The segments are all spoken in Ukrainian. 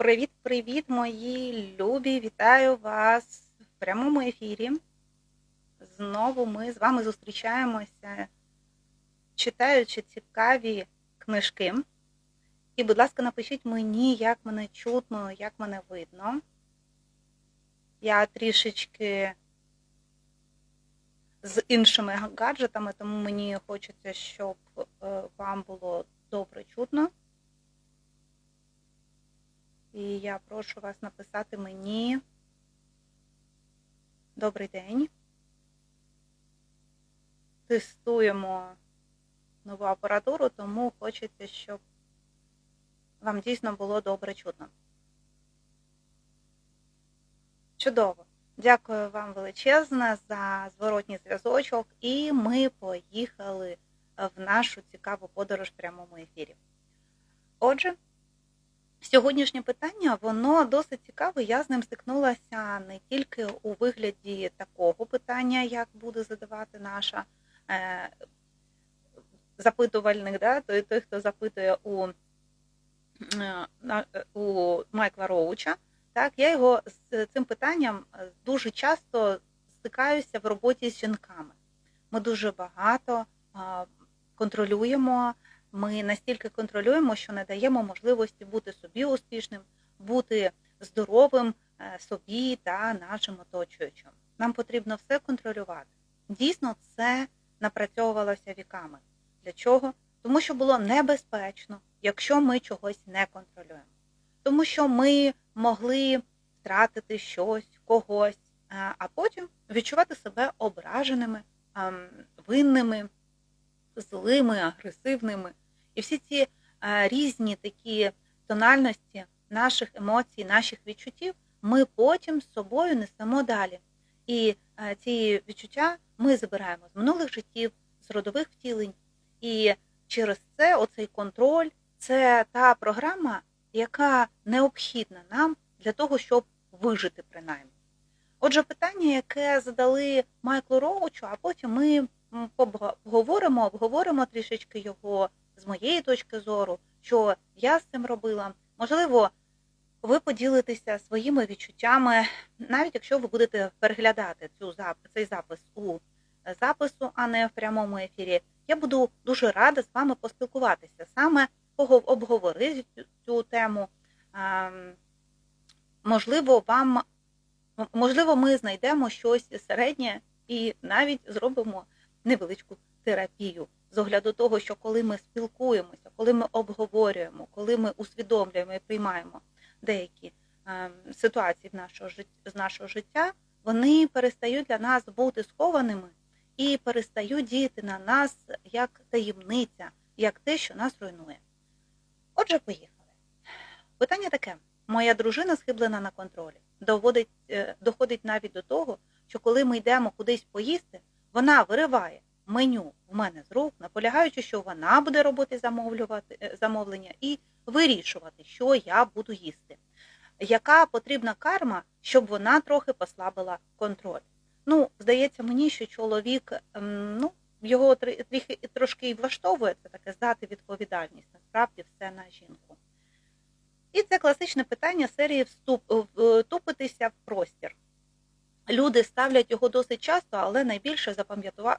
Привіт-привіт, мої любі! Вітаю вас в прямому ефірі. Знову ми з вами зустрічаємося, читаючи цікаві книжки. І, будь ласка, напишіть мені, як мене чутно, як мене видно. Я трішечки з іншими гаджетами, тому мені хочеться, щоб е, вам було добре чутно. І я прошу вас написати мені добрий день. Тестуємо нову апаратуру, тому хочеться, щоб вам дійсно було добре чутно. Чудово! Дякую вам величезне за зворотній зв'язочок, і ми поїхали в нашу цікаву подорож в прямому ефірі. Отже, Сьогоднішнє питання, воно досить цікаве. Я з ним стикнулася не тільки у вигляді такого питання, як буде задавати наша е, запитувальник, да, той, той, хто запитує у е, у Майкла Роуча. Так, Я його з цим питанням дуже часто стикаюся в роботі з жінками. Ми дуже багато е, контролюємо. Ми настільки контролюємо, що не даємо можливості бути собі успішним, бути здоровим собі та нашим оточуючим. Нам потрібно все контролювати. Дійсно, це напрацьовувалося віками. Для чого? Тому що було небезпечно, якщо ми чогось не контролюємо. Тому що ми могли втратити щось, когось, а потім відчувати себе ображеними, винними, злими, агресивними. І всі ці різні такі тональності наших емоцій, наших відчуттів ми потім з собою несемо далі. І ці відчуття ми забираємо з минулих життів, з родових втілень. І через це оцей контроль це та програма, яка необхідна нам для того, щоб вижити принаймні. Отже, питання, яке задали Майклу Роучу, а потім ми поговоримо, обговоримо трішечки його з моєї точки зору, що я з цим робила. Можливо, ви поділитеся своїми відчуттями, навіть якщо ви будете переглядати цю цей запис у запису, а не в прямому ефірі. Я буду дуже рада з вами поспілкуватися, саме обговорити цю тему. Можливо, вам можливо, ми знайдемо щось середнє і навіть зробимо невеличку терапію з огляду того, що коли ми спілкуємося, коли ми обговорюємо, коли ми усвідомлюємо і приймаємо деякі е, ситуації в нашого, з нашого життя, вони перестають для нас бути схованими і перестають діяти на нас як таємниця, як те, що нас руйнує. Отже, поїхали. Питання таке: моя дружина схиблена на контролі. Доводить, е, доходить навіть до того, що коли ми йдемо кудись поїсти, вона вириває меню у мене з рук, наполягаючи, що вона буде робити замовлювати, е, замовлення і вирішувати, що я буду їсти. Яка потрібна карма, щоб вона трохи послабила контроль? Ну, здається мені, що чоловік, ем, ну, його трохи трошки і влаштовує це таке здати відповідальність, насправді все на жінку. І це класичне питання серії вступ, втупитися в простір. Люди ставлять його досить часто, але найбільше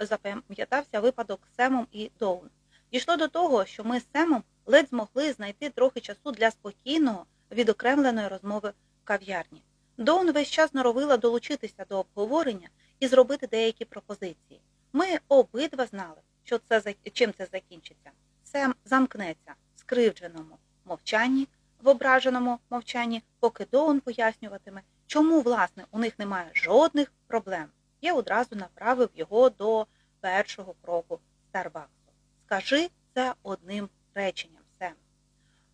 запам'ятався випадок з Семом і Доун. Дійшло до того, що ми з Семом ледь змогли знайти трохи часу для спокійного, відокремленої розмови в кав'ярні. Доун весь час норовила долучитися до обговорення і зробити деякі пропозиції. Ми обидва знали, що це чим це закінчиться. Сем замкнеться в скривдженому мовчанні, в ображеному мовчанні, поки Доун пояснюватиме, Чому, власне, у них немає жодних проблем? Я одразу направив його до першого кроку Старбаксу. Скажи це одним реченням, Сем.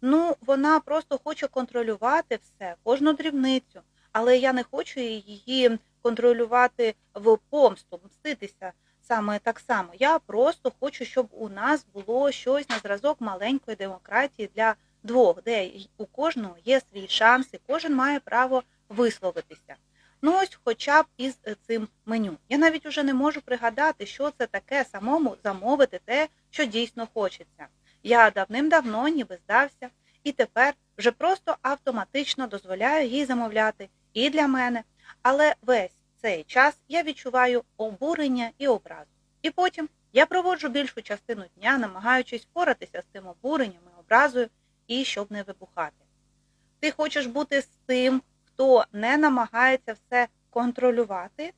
Ну, вона просто хоче контролювати все, кожну дрібницю, але я не хочу її контролювати в помсту, мститися саме так само. Я просто хочу, щоб у нас було щось на зразок маленької демократії для двох, де у кожного є свій шанс, і кожен має право висловитися. Ну ось хоча б із е, цим меню. Я навіть уже не можу пригадати, що це таке самому замовити те, що дійсно хочеться. Я давним-давно ніби здався і тепер вже просто автоматично дозволяю їй замовляти і для мене, але весь цей час я відчуваю обурення і образу. І потім я проводжу більшу частину дня, намагаючись впоратися з тим обуренням і образою, і щоб не вибухати. Ти хочеш бути з тим, хто не намагається все контролювати?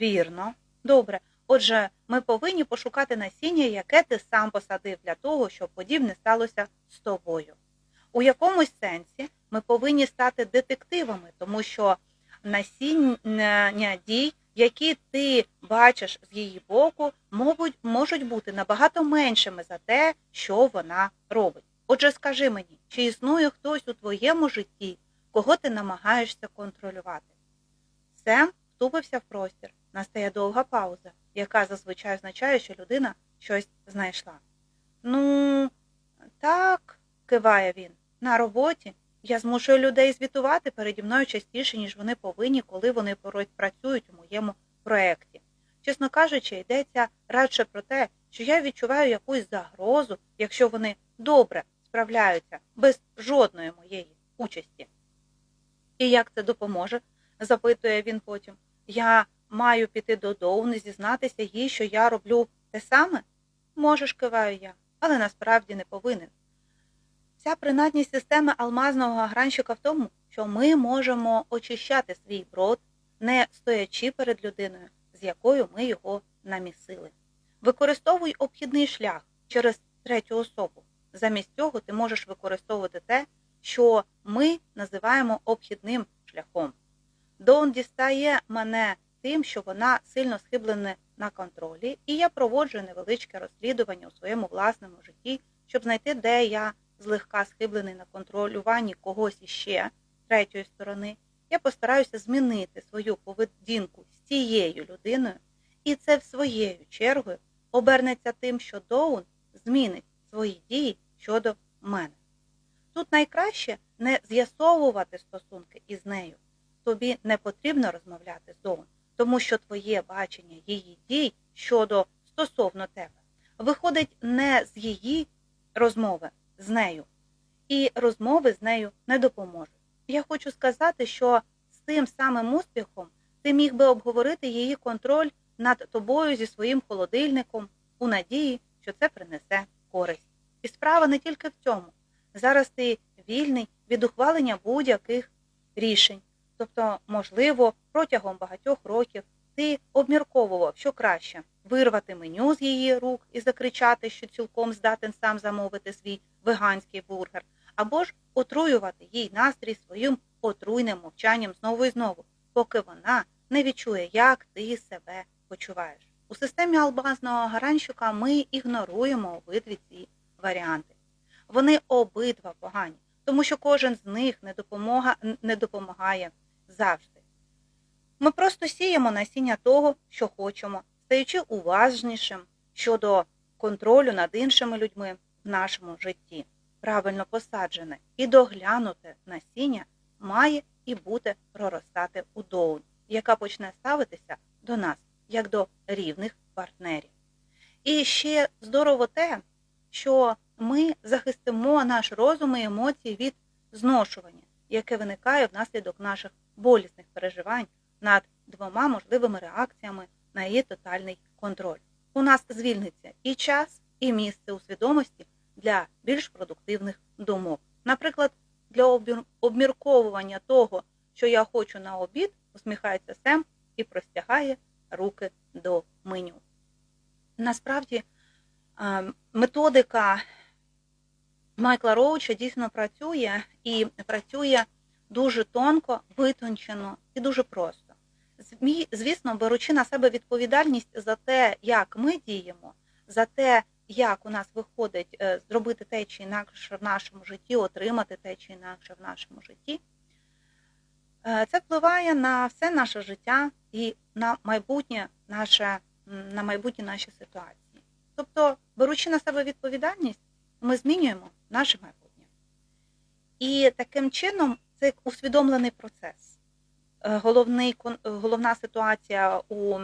Вірно, добре. Отже, ми повинні пошукати насіння, яке ти сам посадив для того, щоб подібне сталося з тобою. У якомусь сенсі ми повинні стати детективами, тому що насіння дій, які ти бачиш з її боку, можуть, бути набагато меншими за те, що вона робить. Отже, скажи мені, чи існує хтось у твоєму житті, кого ти намагаєшся контролювати? Сем втупився в простір. Настає довга пауза, яка зазвичай означає, що людина щось знайшла. Ну, так, киває він, на роботі я змушую людей звітувати переді мною частіше, ніж вони повинні, коли вони працюють у моєму проєкті. Чесно кажучи, йдеться радше про те, що я відчуваю якусь загрозу, якщо вони добре справляються без жодної моєї участі. І як це допоможе? запитує він потім. Я маю піти до Доуни, зізнатися їй, що я роблю те саме? Можеш, киваю я, але насправді не повинен. Вся принадність системи алмазного гранщика в тому, що ми можемо очищати свій брод, не стоячи перед людиною, з якою ми його намісили. Використовуй обхідний шлях через третю особу. Замість цього ти можеш використовувати те, що ми називаємо обхідним шляхом. Дон дістає мене тим, що вона сильно схиблена на контролі, і я проводжу невеличке розслідування у своєму власному житті, щоб знайти, де я злегка схиблений на контролюванні когось іще третьої сторони. Я постараюся змінити свою поведінку з цією людиною, і це в своєю чергою обернеться тим, що Доун змінить свої дії щодо мене. Тут найкраще не з'ясовувати стосунки із нею. Тобі не потрібно розмовляти з Доун, тому що твоє бачення її дій щодо стосовно тебе виходить не з її розмови з нею, і розмови з нею не допоможуть. Я хочу сказати, що з тим самим успіхом ти міг би обговорити її контроль над тобою зі своїм холодильником у надії, що це принесе користь. І справа не тільки в цьому. Зараз ти вільний від ухвалення будь-яких рішень. Тобто, можливо, протягом багатьох років ти обмірковував, що краще вирвати меню з її рук і закричати, що цілком здатен сам замовити свій веганський бургер, або ж отруювати їй настрій своїм отруйним мовчанням знову і знову, поки вона не відчує, як ти себе почуваєш. У системі албазного гаранщика ми ігноруємо обидві ці варіанти. Вони обидва погані, тому що кожен з них не, допомога, не допомагає завжди. Ми просто сіємо насіння того, що хочемо, стаючи уважнішим щодо контролю над іншими людьми в нашому житті. Правильно посаджене і доглянуте насіння має і буде проростати у доун, яка почне ставитися до нас як до рівних партнерів. І ще здорово те, що ми захистимо наш розум і емоції від зношування, яке виникає внаслідок наших болісних переживань над двома можливими реакціями на її тотальний контроль. У нас звільниться і час, і місце у свідомості для більш продуктивних думок. Наприклад, для обмірковування того, що я хочу на обід, усміхається Сем і простягає руки до меню. Насправді, методика Майкла Роуча дійсно працює і працює дуже тонко, витончено і дуже просто. Звісно, беручи на себе відповідальність за те, як ми діємо, за те, як у нас виходить е, зробити те чи інакше в нашому житті, отримати те чи інакше в нашому житті, е, це впливає на все наше життя і на майбутнє наше, на майбутні наші ситуації. Тобто, беручи на себе відповідальність, ми змінюємо наше майбутнє. І таким чином це усвідомлений процес. Е, головний, Головна ситуація у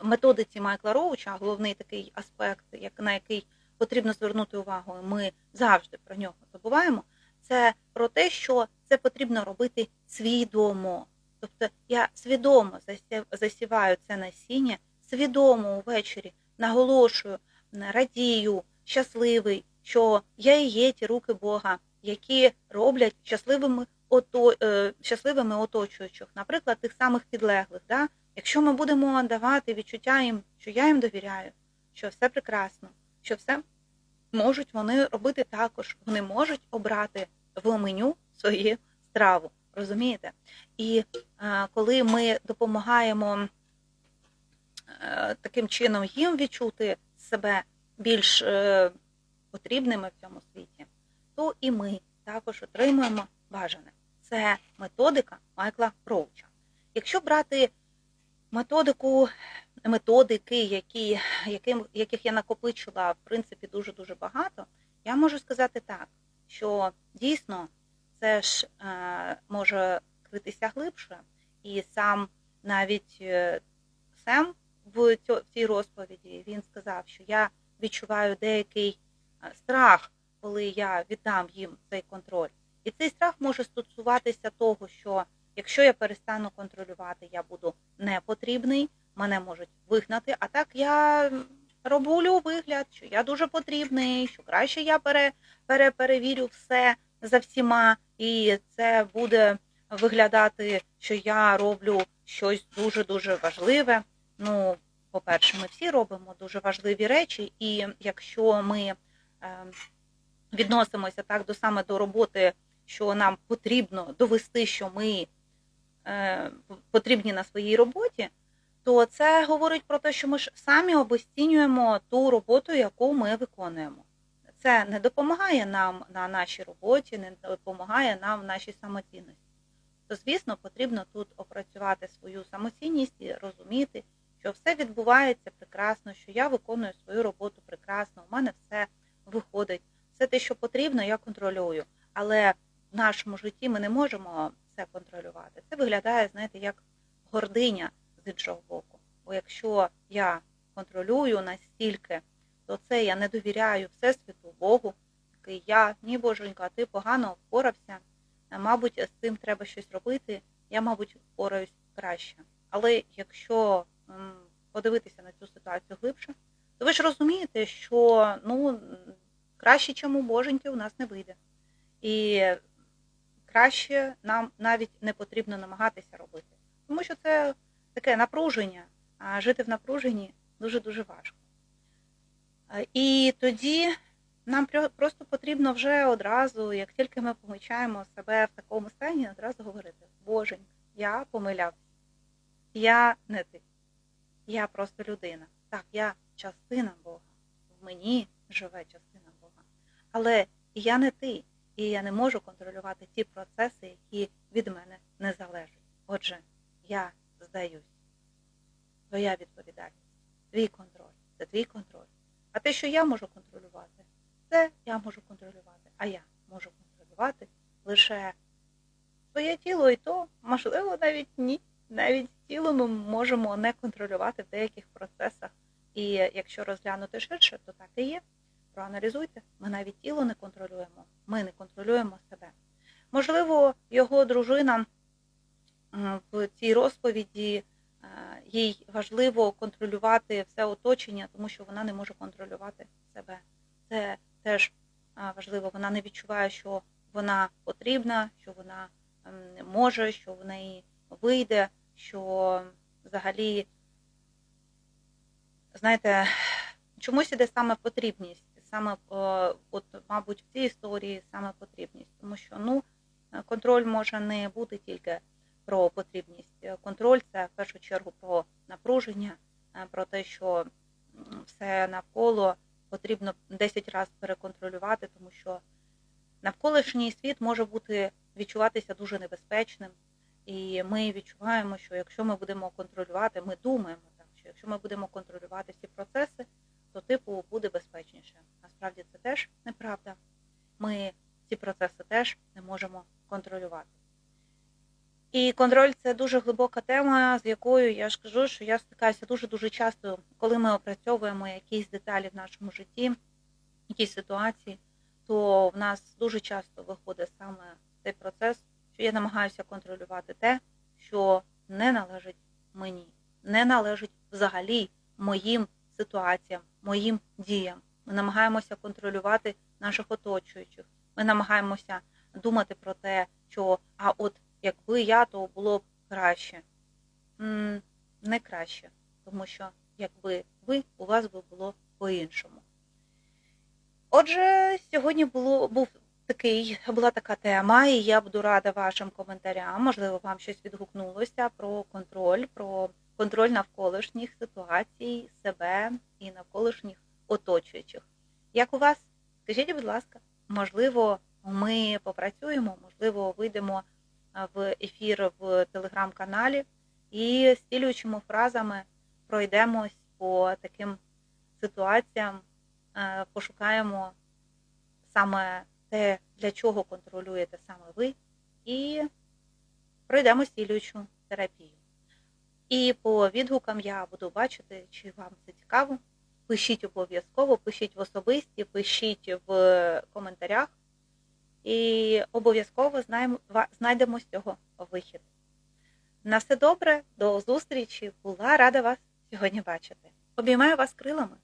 методиці Майкла Роуча, головний такий аспект, на який потрібно звернути увагу, ми завжди про нього забуваємо, це про те, що це потрібно робити свідомо. Тобто я свідомо засіваю це насіння, свідомо увечері наголошую, радію, щасливий, що я і є ті руки Бога, які роблять щасливими ото, е, щасливими оточуючих, наприклад, тих самих підлеглих. Да? Якщо ми будемо давати відчуття їм, що я їм довіряю, що все прекрасно, що все можуть вони робити також, вони можуть обрати в меню свою страву. Розумієте? І е, коли ми допомагаємо е, таким чином їм відчути себе більш е, потрібними в цьому світі, то і ми також отримуємо бажане. Це методика Майкла Роуча. Якщо брати методику, методики, які, яким, яких я накопичила, в принципі, дуже-дуже багато, я можу сказати так, що дійсно це ж е, може критися глибше, і сам навіть е, Сем в, цьо, в цій розповіді він сказав, що я відчуваю деякий страх, коли я віддам їм цей контроль. І цей страх може стосуватися того, що якщо я перестану контролювати, я буду непотрібний, мене можуть вигнати. А так я роблю вигляд, що я дуже потрібний, що краще я пере, пере, перевірю все за всіма, і це буде виглядати, що я роблю щось дуже-дуже важливе. Ну, по-перше, ми всі робимо дуже важливі речі, і якщо ми відносимося так до саме до роботи, що нам потрібно довести, що ми е, потрібні на своїй роботі, то це говорить про те, що ми ж самі обесцінюємо ту роботу, яку ми виконуємо. Це не допомагає нам на нашій роботі, не допомагає нам в нашій самоцінності. То, звісно, потрібно тут опрацювати свою самоцінність і розуміти, що все відбувається прекрасно, що я виконую свою роботу прекрасно, у мене все виходить, все те, що потрібно, я контролюю. Але в нашому житті ми не можемо це контролювати. Це виглядає, знаєте, як гординя з іншого боку. Бо якщо я контролюю настільки, то це я не довіряю Всесвіту Богу, такий я, ні боженька, ти погано впорався. Мабуть, з цим треба щось робити, я, мабуть, впораюсь краще. Але якщо подивитися на цю ситуацію глибше, то ви ж розумієте, що ну, краще, чим у боженьки, у нас не вийде. І краще нам навіть не потрібно намагатися робити. Тому що це таке напруження, а жити в напруженні дуже-дуже важко. І тоді нам просто потрібно вже одразу, як тільки ми помічаємо себе в такому стані, одразу говорити: Боженька, я помилявся, я не ти, я просто людина. Так, я частина Бога, в мені живе частина Бога. Але я не ти, і я не можу контролювати ті процеси, які від мене не залежать. Отже, я здаюсь. Твоя відповідальність, твій контроль, це твій контроль. А те, що я можу контролювати, це я можу контролювати, а я можу контролювати лише своє тіло, і то, можливо, навіть ні. Навіть тіло ми можемо не контролювати в деяких процесах. І якщо розглянути ширше, то так і є. Проаналізуйте, ми навіть тіло не контролюємо, ми не контролюємо себе. Можливо, його дружина в цій розповіді їй важливо контролювати все оточення, тому що вона не може контролювати себе. Це теж важливо. Вона не відчуває, що вона потрібна, що вона може, що в неї вийде, що взагалі, знаєте, чомусь іде саме потрібність, саме, от, мабуть, в цій історії саме потрібність, тому що ну, контроль може не бути тільки про потрібність. Контроль це в першу чергу про напруження, про те, що все навколо потрібно 10 разів переконтролювати, тому що навколишній світ може бути відчуватися дуже небезпечним. І ми відчуваємо, що якщо ми будемо контролювати, ми думаємо якщо ми будемо контролювати всі процеси, то типу буде безпечніше. Насправді це теж неправда. Ми ці процеси теж не можемо контролювати. І контроль це дуже глибока тема, з якою я ж кажу, що я стикаюся дуже-дуже часто, коли ми опрацьовуємо якісь деталі в нашому житті, якісь ситуації, то в нас дуже часто виходить саме цей процес, що я намагаюся контролювати те, що не належить мені, не належить взагалі моїм ситуаціям, моїм діям. Ми намагаємося контролювати наших оточуючих. Ми намагаємося думати про те, що а от якби я, то було б краще. М, Не краще, тому що якби ви, у вас би було по-іншому. Отже, сьогодні було, був такий, була така тема, і я буду рада вашим коментарям. Можливо, вам щось відгукнулося про контроль, про контроль навколишніх ситуацій, себе і навколишніх оточуючих. Як у вас? Скажіть, будь ласка, можливо, ми попрацюємо, можливо, вийдемо в ефір в телеграм-каналі і стілюючими фразами пройдемось по таким ситуаціям, е, пошукаємо саме те, для чого контролюєте саме ви, і пройдемо стілюючу терапію. І по відгукам я буду бачити, чи вам це цікаво. Пишіть обов'язково, пишіть в особисті, пишіть в коментарях. І обов'язково знайдемо з цього вихід. На все добре, до зустрічі. Була рада вас сьогодні бачити. Обіймаю вас крилами.